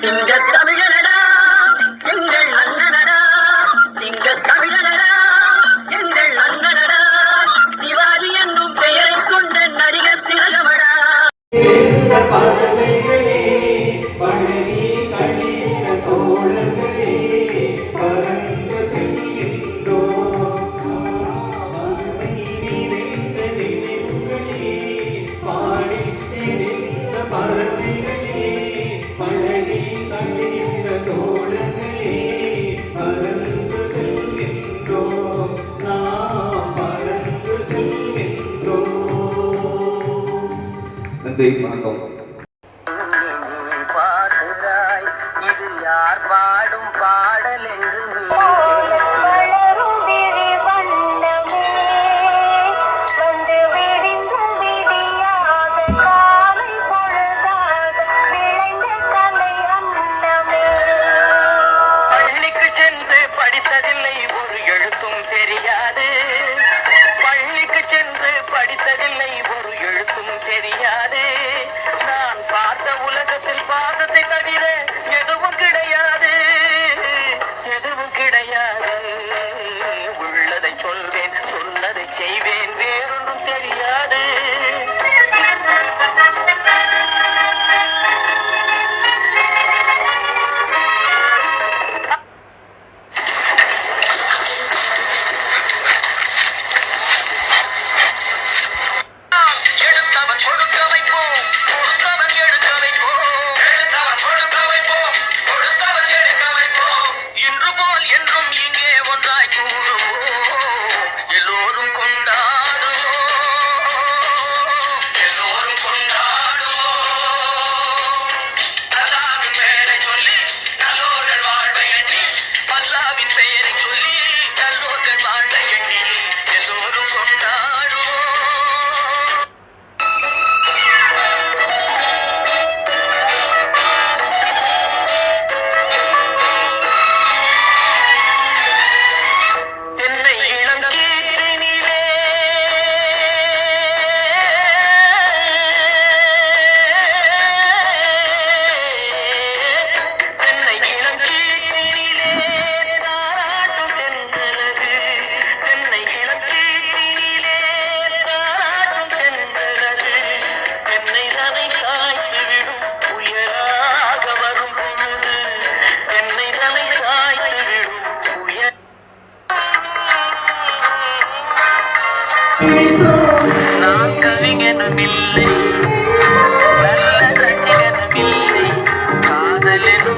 சிங்க தமிழனடா எங்கள் அண்ணனடா சிங்க தமிழனடா எங்கள் அண்ணனடா சிவாஜி என்னும் பெயரை கொண்ட நடிகர் திலகமடா. நன்றி வணக்கம். பாடுகிறாய் இது யார் பாடும் பாடல் என்று good luck. ಕಾದಲೆನು